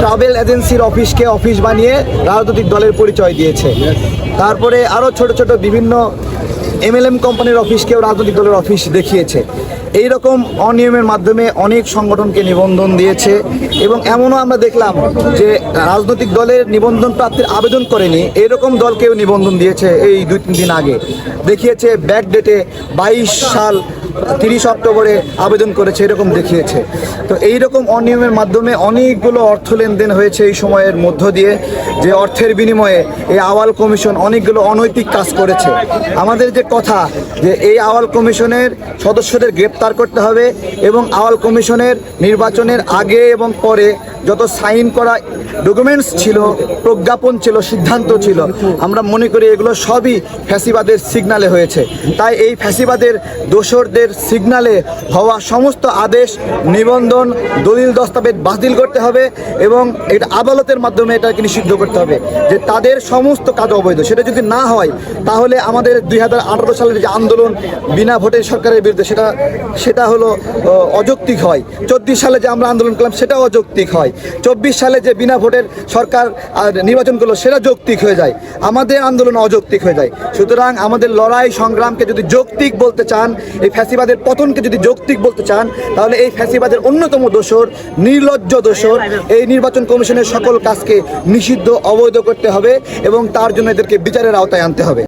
Travel এজেন্সির অফিসকে office বানিয়ে রাজনৈতিক দলের পরিচয় দিয়েছে। তারপরে আরও ছোট ছোট বিভিন্ন এমএলএম কোম্পানির অফিসকেও রাজনৈতিক দলের অফিস দেখিয়েছে। এই রকম অনিয়মের মাধ্যমে অনেক সংগঠনকে নিবন্ধন দিয়েছে এবং এমনও আমরা দেখলাম যে রাজনৈতিক দলের নিবন্ধন প্রাপ্তির আবেদন করেনি। এরকম দলকেও নিবন্ধন দিয়েছে এই দুই তিন দিন আগে। দেখিয়েছে ব্যাক ডেটে বাইশ সাল তিরিশ অক্টোবরে আবেদন করেছে, এরকম দেখিয়েছে। তো এই রকম অনিয়মের মাধ্যমে অনেকগুলো অর্থ লেনদেন হয়েছে এই সময়ের মধ্য দিয়ে, যে অর্থের বিনিময়ে এই আওয়াল কমিশন অনেকগুলো অনৈতিক কাজ করেছে। আমাদের যে কথা, যে এই আওয়াল কমিশনের সদস্যদের গ্রেপ্তার করতে হবে এবং আওয়াল কমিশনের নির্বাচনের আগে এবং পরে যত সাইন করা ডকুমেন্টস ছিল, প্রজ্ঞাপন ছিল, সিদ্ধান্ত ছিল, আমরা মনে করি এগুলো সবই ফ্যাসিবাদের সিগনালে হয়েছে। তাই এই ফ্যাসিবাদের দোসরদের সিগনালে হওয়া সমস্ত আদেশ, নিবন্ধন, দলিল, দস্তাবেজ বাতিল করতে হবে এবং এটা আদালতের মাধ্যমে এটাকে নিষিদ্ধ করতে হবে যে তাদের সমস্ত কাজ অবৈধ। সেটা যদি না হয়, তাহলে আমাদের দুই হাজার আঠারো সালের যে আন্দোলন বিনা ভোটের সরকারের বিরুদ্ধে সেটা সেটা হলো অযৌক্তিক হয়। চব্বিশ সালে যে আমরা আন্দোলন করলাম সেটাও অযৌক্তিক হয়। চব্বিশ সালে যে বিনা ভোটের সরকার নির্বাচন করল সেটা যৌক্তিক হয়ে যায়। আমাদের আন্দোলন অযৌক্তিক হয়ে যায়। সুতরাং আমাদের লড়াই সংগ্রামকে যদি যৌক্তিক বলতে চান, এই ফ্যাসিবাদের পতনকে যদি যৌক্তিক বলতে চান, তাহলে এই ফ্যাসিবাদের অন্যতম দোষর, নির্লজ্জ দোষর এই নির্বাচন কমিশনের সকল কাজকে নিষিদ্ধ, অবৈধ করতে হবে এবং তার জন্য এদেরকে বিচারের আওতায় আনতে হবে।